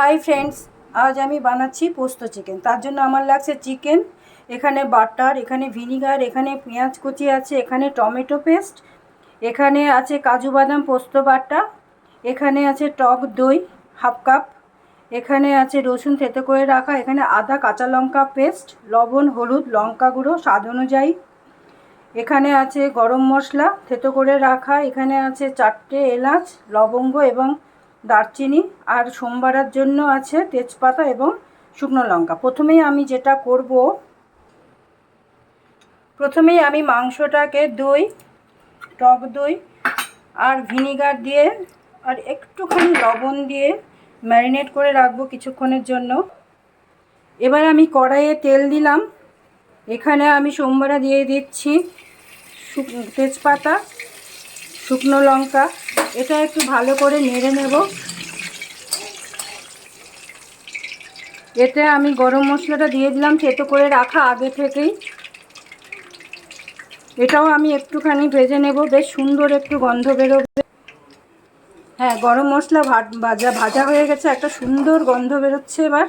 Hi friends আজ আমি বানাচ্ছি পোস্ত চিকেন তার জন্য আমার লাগছে চিকেন এখানে বাটার এখানে ভিনিগার এখানে পেঁয়াজ কুচি আছে, এখানে টমেটো পেস্ট এখানে আছে কাজু বাদাম পোস্ত বাটা, এখানে আছে টক দই হাফ কাপ এখানে আছে রসুন থেতো করে রাখা, এখানে আদা, কাঁচা লঙ্কা পেস্ট লবণ, হলুদ, লঙ্কা গুঁড়ো, স্বাদ অনুযায়ী। এখানে আছে গরম মশলা থেতো করে রাখা, এখানে আছে চারটে এলাচ, লবঙ্গ এবং দারচিনি আর সোমবারের জন্য আছে তেজপাতা এবং শুকনো লঙ্কা। প্রথমেই আমি যেটা করব, প্রথমেই আমি মাংসটাকে দই, টক দই আর ভিনিগার দিয়ে আর একটুখানি লবণ দিয়ে ম্যারিনেট করে রাখব কিছুক্ষণের জন্য। এবার আমি কড়াইয়ে তেল দিলাম। এখানে আমি সোমবারে দিয়ে দিচ্ছি তেজপাতা শুকনো লঙ্কা, এটা একটু ভালো করে নেড়ে নেব। এতে আমি গরম মশলাটা দিয়ে দিলাম থেতো করে রাখা আগে থেকেই। এটাও আমি একটুখানি ভেজে নেব, বেশ সুন্দর একটু গন্ধ বেরোবে। হ্যাঁ গরম মশলা ভাজা ভাজা হয়ে গেছে, একটা সুন্দর গন্ধ বেরোচ্ছে এবার।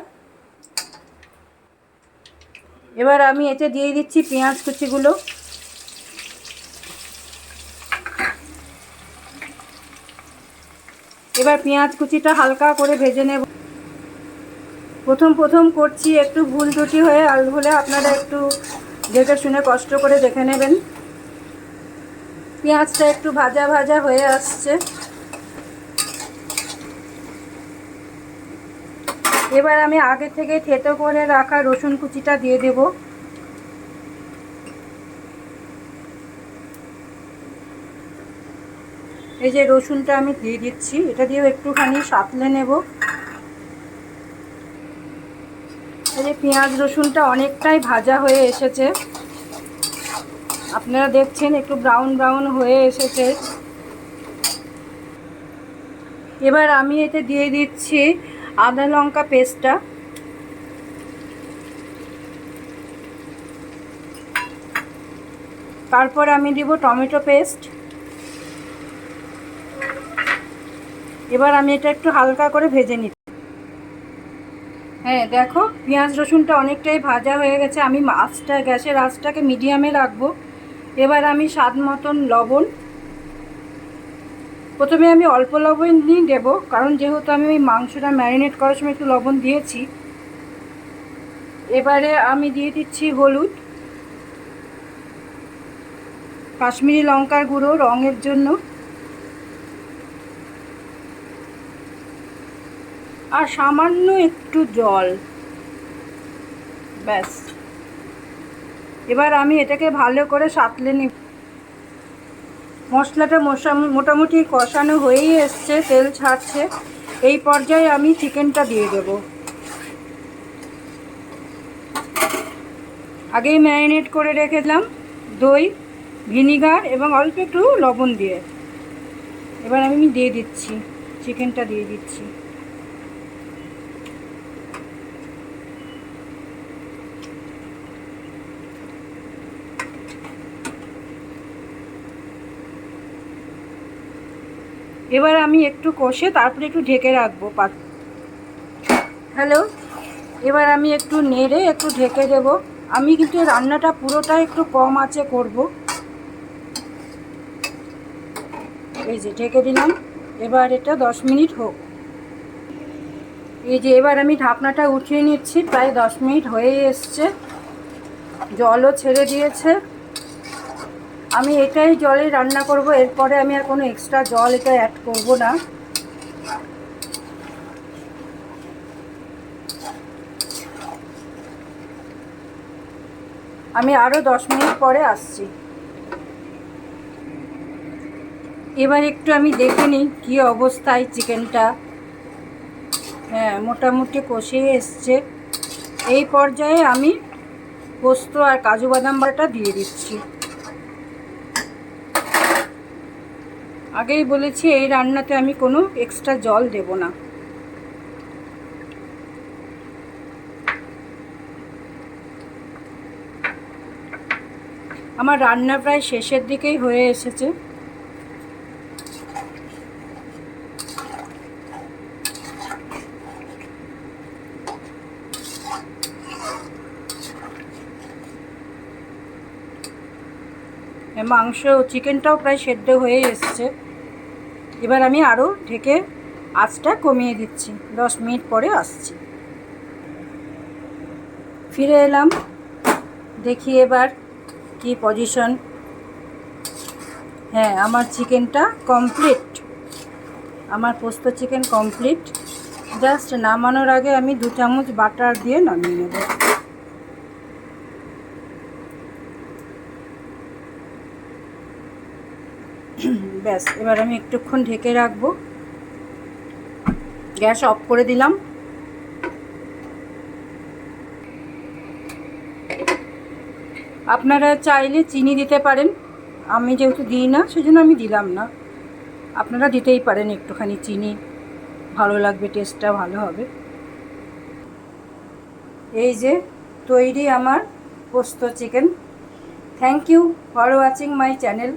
এবার আমি এতে দিয়ে দিচ্ছি পেঁয়াজ কুচিগুলো। এবার পেঁয়াজ কুচিটা হালকা করে ভেজে নেব। প্রথম প্রথম করছি একটু ভুল ত্রুটি হয়ে আল হলে আপনারা একটু দেখে শুনে কষ্ট করে দেখে নেবেন। পেঁয়াজটা একটু ভাজা ভাজা হয়ে আসছে। এবার আমি আগে থেকে থেতো করে রাখা রসুন কুচিটা দিয়ে দেব। এই যে রসুনটা আমি দিয়ে দিচ্ছি, এটা দিয়েও একটুখানি সাতলে নেব। এই যে পেঁয়াজ রসুনটা অনেকটাই ভাজা হয়ে এসেছে। আপনারা দেখছেন একটু ব্রাউন ব্রাউন হয়ে এসেছে। এবার আমি এতে দিয়ে দিচ্ছি আদা লঙ্কা পেস্টটা। তারপর আমি দিব টমেটো পেস্ট। এবার আমি এটা একটু হালকা করে ভেজে নিচ্ছি। হ্যাঁ দেখো, পেঁয়াজ রসুনটা অনেকটাই ভাজা হয়ে গেছে। আমি মাছটা গ্যাসের আঁচটাকে মিডিয়ামে রাখব। এবার আমি স্বাদ মতন লবণ। প্রথমে আমি অল্প লবণ নিয়ে দেবো কারণ যেহেতু আমি ওই মাংসটা ম্যারিনেট করার সময় একটু লবণ দিয়েছি। এবারে আমি দিয়ে দিচ্ছি হলুদ, কাশ্মীরি লঙ্কার গুঁড়ো রঙের জন্য। আর সামান্য একটু জল। ব্যাস। এবার আমি এটাকে ভালো করে সাতলে নিব। মশলাটা মশা, মোটামুটি কষানো হয়েই এসছে, তেল ছাড়ছে। এই পর্যায়ে আমি চিকেনটা দিয়ে দেব। আগেই ম্যারিনেট করে রেখেছিলাম দই, ভিনিগার এবং অল্প একটু লবণ দিয়ে। এবার আমি দিয়ে দিচ্ছি, চিকেনটা দিয়ে দিচ্ছি। এবার আমি একটু কষে তারপরে একটু ঢেকে রাখব পাত হ্যালো এবার আমি একটু নেড়ে একটু ঢেকে দেব। আমি কিন্তু রান্নাটা পুরোটা একটু কম আছে করব। এই যে ঢেকে দিলাম। এবার এটা দশ মিনিট হোক। এই যে এবার আমি ঢাকনাটা উঠিয়ে নিচ্ছি। প্রায় দশ মিনিট হয়ে এসছে। জলও ছেড়ে দিয়েছে। আমি এটাই জলে রান্না করব, এরপরে আমি আর কোনো এক্সট্রা জল এটা অ্যাড করব না। আমি আরও দশ মিনিট পরে আসছি। এবার একটু আমি দেখে নিই কী অবস্থায় চিকেনটা। হ্যাঁ মোটামুটি কষিয়ে এসছে। এই পর্যায়ে আমি পোস্ত আর কাজু বাদাম বাটা দিয়ে দিচ্ছি। আগেই বলেছি, এই রান্নাতে আমি কোনো এক্সট্রা জল দেব না। আমার রান্না প্রায় শেষের দিকেই হয়ে এসেছে। মাংস চিকেনটাও প্রায় সেদ্ধ হয়ে এসছে। এবার আমি আরও ঢেকে আঁচটা কমিয়ে দিচ্ছি। দশ মিনিট পরে আসছি। ফিরে এলাম। দেখি এবার কি পজিশন। হ্যাঁ আমার চিকেনটা কমপ্লিট। আমার পোস্ত চিকেন কমপ্লিট। জাস্ট নামানোর আগে আমি দু চামচ বাটার দিয়ে নামিয়ে নেব। ব্যাস, এবার আমি একটুক্ষণ ঢেকে রাখব। গ্যাস অফ করে দিলাম। আপনারা চাইলে চিনি দিতে পারেন। আমি যেহেতু দিই না, সেজন্য আমি দিলাম না। আপনারা দিতেই পারেন একটুখানি চিনি। ভালো লাগবে টেস্টটা ভালো হবে। এই যে, তৈরি আমার posto chicken. Thank you for watching my channel